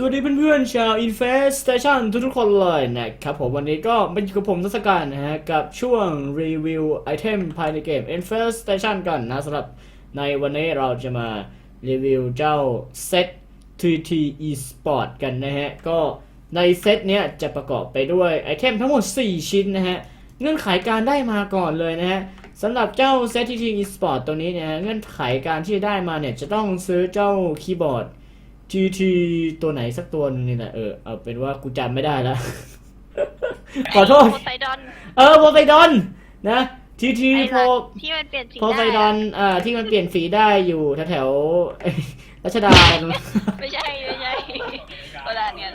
สวัสดีเพื่อนๆชาว Infestation ทุกๆคนเลยนะครับผมวันนี้ก็มาอยู่กับผมทัศการนะฮะกับช่วงรีวิวไอเทมภายในเกม Infestation กันนะสำหรับในวันนี้เราจะมารีวิวเจ้าเซต TT Esport กันนะฮะ ก็ในเซตเนี้ยจะประกอบไปด้วยไอเทมทั้งหมด 4 ชิ้นนะฮะ เงื่อนไขการได้มาก่อนเลยนะฮะสำหรับเจ้า Set TT Esport ตัวนี้เนี่ยเงื่อนไขการที่ได้มาเนี่ยจะต้องซื้อเจ้าคีย์บอร์ด GT ตัวไหนสักตัวหนึงนี่แหละเออเอาเป็นว่ากูจำไม่ได้แล้ว ขอโทษโพไซดอนเออโพไซดอนนะ TT ไอ้โพรักที่มันเปลี่ยนสีโพไซดอนอ่าที่มันเปลี่ยนสีได้อยู่แถวๆเอ้ยรัชดา ไม่ใช่ไม่ใช่โบราณกัน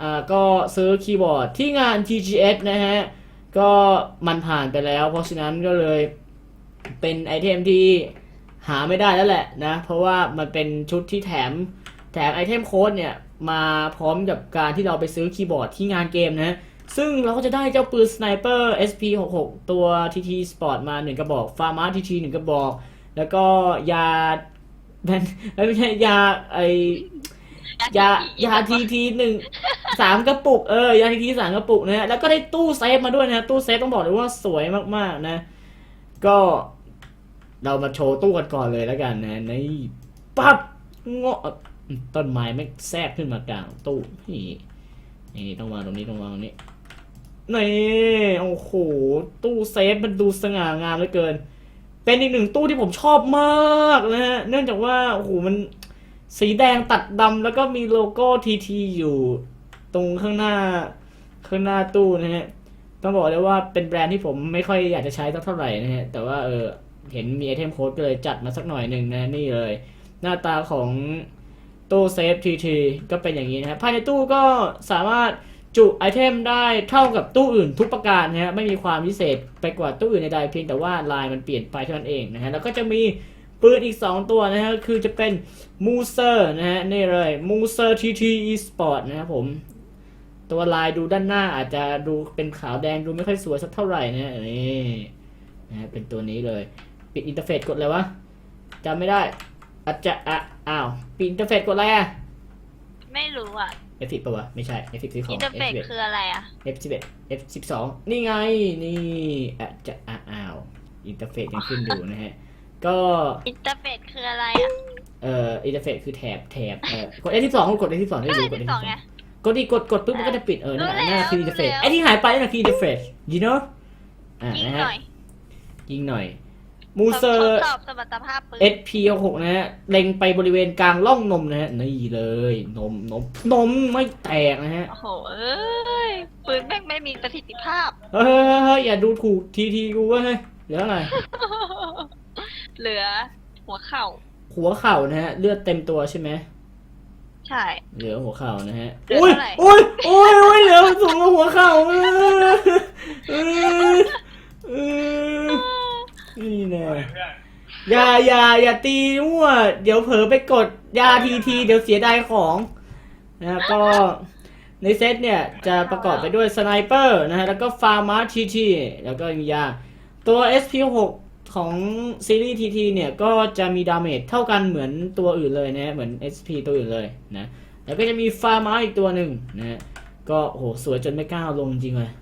อ่าก็ซื้อคีย์บอร์ดที่งาน TGS นะฮะ ก็มันผ่านไปแล้ว เพราะฉะนั้นก็เลยเป็นไอเทมที่หาไม่ได้แล้วแหละนะ เพราะว่ามันเป็นชุดที่แถม แถมไอเทมโค้ดเนี่ยมาพร้อมกับการที่เราไปซื้อคีย์บอร์ดที่งานเกมนะ ซึ่งเราก็จะได้เจ้าปืนสไนเปอร์ SP66 ตัว TT Sport มา 1 กระบอกฟาร์มา TT 1กระบอก แล้วก็ยาไม่ใช่ยาไอยายาทีทีหนึ่งสามกระปุกเออยาทีทีสามกระปุกนะแล้วก็ได้ตู้เซฟมาด้วยนะ ตู้เซฟต้องบอกเลยว่าสวยมากๆนะ ก็เรามาโชว์ตู้กันก่อนเลยแล้วกันนะในปั๊บเงาะ ต้นไม้ไม่งแทรกขึ้นมากลางตู้นี่นี่ต้องวางตรงนี้ต้องวางตรงนี้นี่โอ้โหตู้เซฟมันดูสง่างามเหลือเกิน เป็นอีกหนึ่งตู้ที่ผมชอบมากนะฮะเนื่องจากว่าโอ้โหมันสีแดงตัดดำแล้วก็มีโลโก้ทีทีอยู่ตรงข้างหน้าข้างหน้าตู้นะฮะต้องบอกเลยว่าเป็นแบรนด์ที่ผมไม่ค่อยอยากจะใช้สักเท่าไหร่นะฮะแต่ว่าเออเห็นมีไอเทมโค้ดก็เลยจัดมาสักหน่อยหนึ่งนะนี่เลย หน้าตาของ ตู้เซฟทีทีก็เป็นอย่างนี้นะฮะภายในตู้ก็สามารถจุไอเทมได้เท่ากับตู้อื่นทุกประการนะฮะไม่มีความพิเศษไปกว่าตู้อื่นใดๆเพียงแต่ว่าลายมันเปลี่ยนไปเท่านั้นเองนะฮะแล้วก็จะมีปืนอีก 2 ตัวนะฮะคือจะเป็นมูเซอร์นะฮะนี่เลยมูเซอร์ทีทีอีสปอร์ตนะครับผม ตัวลายดูด้านหน้าอาจจะดูเป็นขาวแดงดูไม่ค่อยสวยสักเท่าไหร่นะฮะนี่นะฮะเป็นตัวนี้เลย ปิดอินเทอร์เฟซกดเลยวะจำไม่ได้ อาจจะอะอ้าวปิดอินเทอร์เฟซกดอะไรอะ ไม่รู้อะ F10 ปะวะ ไม่ใช่ F10 ซื้อขออิงนเทอร์เฟซ F11 คืออะไรอะ F11 F12 นี่ไง นี่อาจจะอะอ้าวอินเทอร์เฟซยังขึ้นอยู่นะฮะ ก็ อินเทอร์เฟซคืออะไรอะเอ่ออินเทอร์เฟซคือแถบแถบเอ่อกด F12 กด F12 ให้ก็ดูเลยกดที่สอง F12 ไง กดดิกดกดปุ๊บมันก็จะปิดเออนั่นแหละรู้นั่นแล้วคืออินเทอร์เฟซรู้แล้ว ไอ้ที่หายไปนั่นคืออินเทอร์เฟซ you know อ่ายิงนะหฮะน่อย ยิงหน่อย มูเซอทดร์สอบสมรรถภาพปืน SP66 นะฮะเล็งไปบริเวณกลางร่องนมนะฮะนี่เลยนมนมนมไม่แตกนะฮะ โอ้โหเอ้ย ปืนแม่งไม่มีประสิทธิภาพเฮ้ยเฮ้ยอย่าดูถูกทีทีกูเว้ยเหลืออะไร เหลือ หัวเข่า หัวเข่านะฮะ เลือดเต็มตัวใช่ไหมใช่ เหลือหัวเข่านะฮะเหลืออุ้ยเท่าไหร่ อุ้ยอุ้ยอุ้ยเหลือสูงกว่าหัวเข่าเออเออเออ นี่แน่อย่าอย่าอย่าตีมั่ว เดี๋ยวเผลอไปกดยาทีทีเดี๋ยวเสียดายของนะฮะก็ในเซตเนี่ยจะประกอบไปด้วยสไนเปอร์นะฮะแล้วก็ฟาร์มาทีทีแล้วก็มียา ตัว SP6 ของซีรีส์ TT เนี่ยก็จะมีดาเมจเท่ากันเหมือนตัวอื่นเลยนะฮะเหมือน SP ตัวอื่นเลยนะแล้วก็จะมีฟาร์มาอีกตัวหนึ่งนะฮะก็โอ้โหสวยจนไม่กล้าเอาลงจริงเลยหูย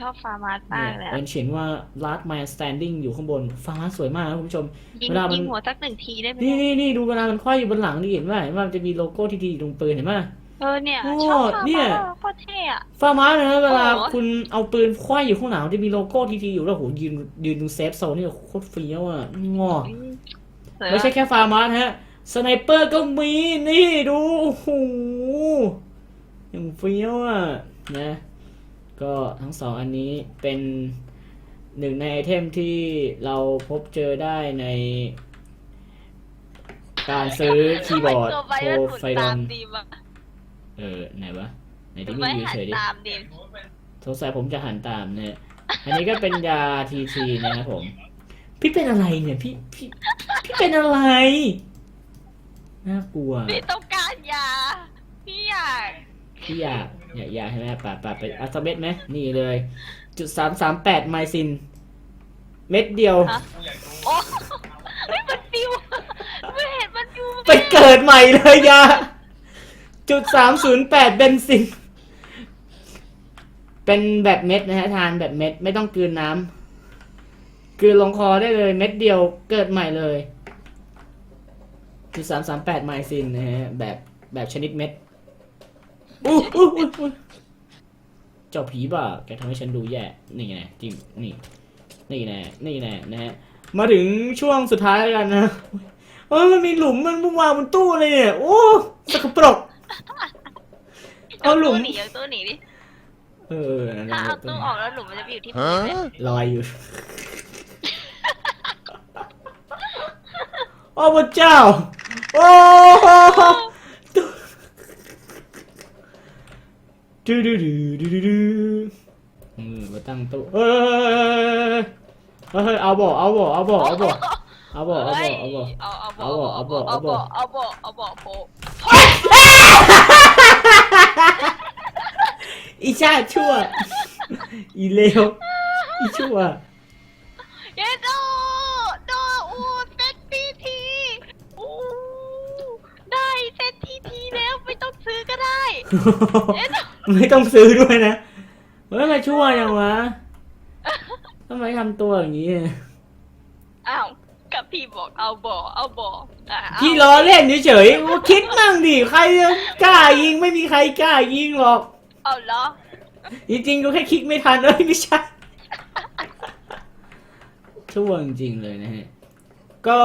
ชอบฟาร์มาสมากเลยเนี่ยอะเป็นเขียนว่า last man standing อยู่ข้างบน ฟาร์มาสวยมากนะคุณผู้ชม ยิงเวลามัน ยิงหัวสักหนึ่งทีได้ไหมนี่นี่นี่ดูเวลามันคว้าอยู่บนหลังนี่เห็นไหมเห็นว่ามันจะมีโลโก้ TT อยู่ตรงปืนเห็นไหม เออเนี่ย โอ้ชอบฟาร์เนี่มาย สโคตรเท่อะ ฟาร์มานะฮะเวลาโอ้โห คุณเอาปืนคว้าอยู่ข้างหลังมันจะมีโลโก้ TT อยู่แล้วโหยืนยืนตรงเซฟโซนนี่โคตรเฟี้ยวอะงอ อืมสวยไม่ใช่แค่ฟาร์มานะฮะ สไนเปอร์ก็มีนี่ดู โอ้โหอย่างเฟี้ยวอะ นะ ก็ทั้งสองอันนี้เป็นหนึ่งในไอเทมที่เราพบเจอได้ใน การซื้อคีย์บอร์ดทำไมโทรตัวไฟใบดมันอนหมุนตามดีมอะเออ ไหนวะ ไหนทำที่ไมนี่อยู่หันเฉยดิตามดีสงสัยผมจะหันตามเนี่ย อันนี้ก็เป็นยาทีทีนะครับผม พี่เป็นอะไรเนี่ย พี่พี่พี่เป็นอะไร น่ากลัว พี่ต้องการยา พี่อยาก พี่อยากอ ยากอยากใช่ไหมป่าป่าไปอัลฟาเบตไหมนี่เลย จุดสามสามแปดไมซิน เม็ดเดียวฮะโอ้ไม่มันปิวไม่เห็นมันอยู่ไปเกิดใหม่เลยยา จุดสามศูนย์แปดเบนซิน เป็นแบบเม็ดนะฮะทานแบบเม็ดไม่ต้องกลืนน้ำกลืนลงคอได้เลยเม็ดเดียวเกิดใหม่เลย จุดสามสามแปดไมซินนะฮะแบบแบบชนิดเม็ด อู้อู้อู้อู้เจ้าผีบ้าแกทำให้ฉันดูแย่นี่ไงจิ้มนี่นี่แน่นี่แน่นะฮะมาถึงช่วงสุดท้ายแล้วกันนะเออมันมีหลุมมันมุ่งวางบนตู้เลยเนี่ยโอ้สกปรกเอาหลุมตู้หนีเอาตู้หนีดิเออนั่นถ้าๆเอาตู้ออกแล้วหลุมมันจะไปอยู่ที่พื้นเลยลอยอยู่โอ้พระเจ้า โอ้ โหดูดูดูดูดูดูอืมมาตั้งตู้เฮ้ยเฮ้ยเอาบ่เอาบ่เอาบ่เอาบ่เอาบ่เอาบ่เอาบ่เอาเอาเอาบ่เอาบ่เอาบ่เอาบ่เอาบ่โผล่อีชาติชั่ว อีเลวอีชั่วเยโดโดอูเซตทีทีอูได้เซตทีทีแล้วไม่ต้องซื้อก็ได้เยโด ไม่ต้องซื้อด้วยนะเฮ้ยมาชั่วยังวะทำไมทำตัวอย่างนี้อ้าวกับพี่บอกเอาบ่เอาบ่อะเอาพี่ล้อเล่นเฉยๆว่าคิดมั่งดิใครจะกล้ายิงไม่มีใครกล้ายิงหรอก เอาเหรอจริงๆกูแค่คลิกไม่ทันเอ้ยไม่ใช่ ชั่วจริงๆเลยนะฮะ ก็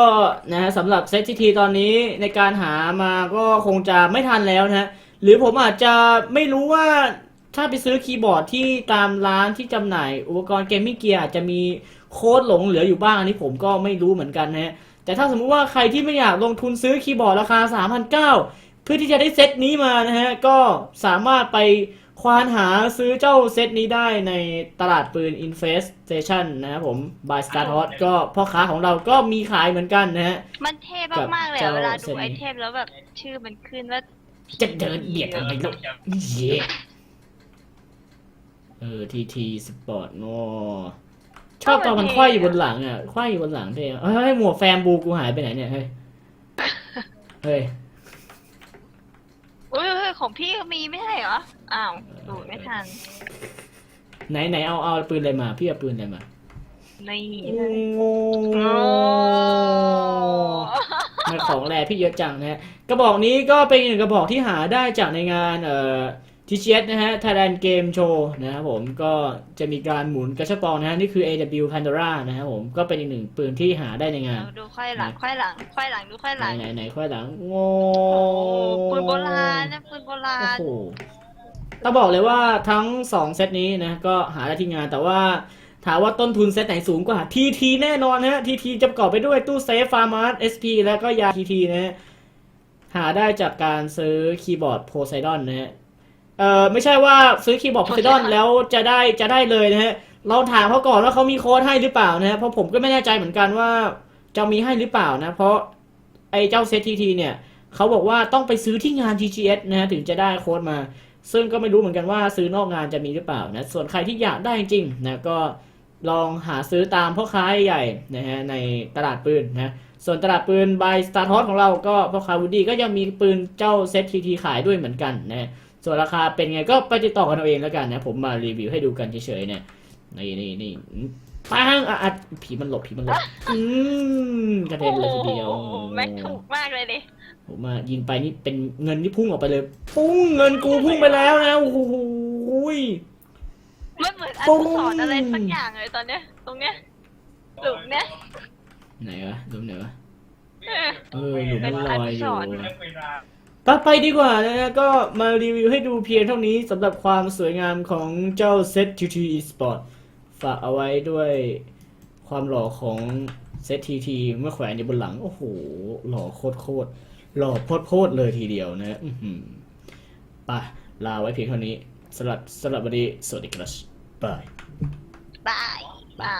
นะฮะสำหรับเซตทีทีตอนนี้ในการหามาก็คงจะไม่ทันแล้วนะฮะ หรือผมอาจจะไม่รู้ว่าถ้าไปซื้อคีย์บอร์ดที่ตามร้านที่จำหน่าย อุปกรณ์เกมมิ่งเกียร์อาจจะมีโค้ดหลงเหลืออยู่บ้าง อันนี้ผมก็ไม่รู้เหมือนกันนะฮะ แต่ถ้าสมมุติว่าใครที่ไม่อยากลงทุนซื้อคีย์บอร์ดราคา 3,900 เพื่อที่จะได้เซตนี้มานะฮะ ก็สามารถไปควานหาซื้อเจ้าเซตนี้ได้ในตลาดปืน Infestation นะครับผม by Star Hot ก็พ่อค้าของเราก็มีขายเหมือนกันนะฮะ มันเท่มากๆเลยกับอะเวลาเจ้าดูไอเทมแล้วแบบชื่อมันขึ้นว่า จะเดินเบียดทำไมลูกเย่เออทีทีสปอร์ตโนชอบตอนมันคว้ายอยู่บนหลังอะคว้ายอยู่บนหลังเท่อะเฮ้ยหมวกแฟมบูกูหายไปไหนเนี่ยเฮ้ยเฮ้ยอุ้ยเฮ้ยของพี่ก็มีไม่ใช่เหรอ อ้าวดูไม่ทัน ไหนไหนเอาเอาปืนอะไรมา พี่เอาปืนอะไรมา นี่โอ้มัน ของแรพี่เยอะจังนะฮะกระบอกนี้ก็เป็นอีกหนึ่งกระบอกที่หาได้จากในงานเอ่อ TGS นะฮะ Thailand Game Show นะครับผมก็จะมีการหมุนกระชับปองนะฮะ นี่คือ AW Pandora นะครับผมก็เป็นอีกหนึ่งปืนที่หาได้ในงานเอาดูค่อยหลังค่อยหลังค่อยหลังดูค่อยหไหนลังไหนไหนค่อยหลังโอ้โอ้ปืนโบราณนะปืนโบราโอ้ณโหต้องบอกเลยว่าทั้ง2เซตนี้นะก็หาได้ที่งานแต่ว่า ถามว่าต้นทุนเซตไหนสูงกว่า TT แน่นอนฮะ TT จะประกอบไปด้วยตู้เซฟฟาร์มาร์ SP แล้วก็ยา TT นะฮะหาได้จากการซื้อคีย์บอร์ดโพไซดอนนะฮะเอ่อไม่ใช่ว่าซื้อคีย์บอร์ดโพไซดอนแล้วจะได้จะได้เลยนะฮะเราถามเขาก่อนว่าเขามีโค้ดให้หรือเปล่านะฮะเพราะผมก็ไม่แน่ใจเหมือนกันว่าจะมีให้หรือเปล่านะ เพราะไอ้เจ้าเซต TT เนี่ยเขาบอกว่าต้องไปซื้อที่งาน TGS นะฮะถึงจะได้โค้ดมา ซึ่งก็ไม่รู้เหมือนกันว่าซื้อนอกงานจะมีหรือเปล่านะส่วนใครที่อยากได้จริงๆนะก็ ลองหาซื้อตามพ่อค้าใหญ่นะฮะในตลาดปืนนะส่วนตลาดปืน by Star t o s ของเราก็พ่อค้าวูดดี้ก็ยังมีปืนเจ้าเซตทีทีขายด้วยเหมือนกันนะส่วนราคาเป็นไงก็ไปติดต่อกันเอาเองแล้วกันนะ ผมมารีวิวให้ดูกันเฉยๆเนี่ยนี่นี่นี่ปังอะอะผีมันหลบผีมันหลบอืมกระเด็นเลยทีเดียวโอ้โหแม็กถูกมากเลยดิผมมายิงไปนี่เป็นเงินที่พุ่งออกไปเลย ปุ้งเงินกูพุ่งไปแล้วนะโอ้โหย มันเหมือนอปุ้นุงสรณ์อะไรสักอย่างเลยตอนเนี้ย ตรงเนี้ยหลุมเนี้ยไหนวะดูไหนวะเออเออหลุมมันลอยอยู่เป็นอนุสรณ์ไปไปดีกว่านะฮะก็มารีวิวให้ดูเพียงเท่านี้สำหรับความสวยงามของเจ้า Set TT Esport ฝากเอาไว้ด้วยความหล่อของ Set TT เมื่อแขวนอยู่บนหลัง โอ้โห หล่อโคตรโคตรหล่อโคตรโคตรเลยทีเดียวนะอื้อหือไปลาไว้เพียงเท่านี้ สำหรับสำหรับวันนี้สวัสดีครับบายบายเปล่า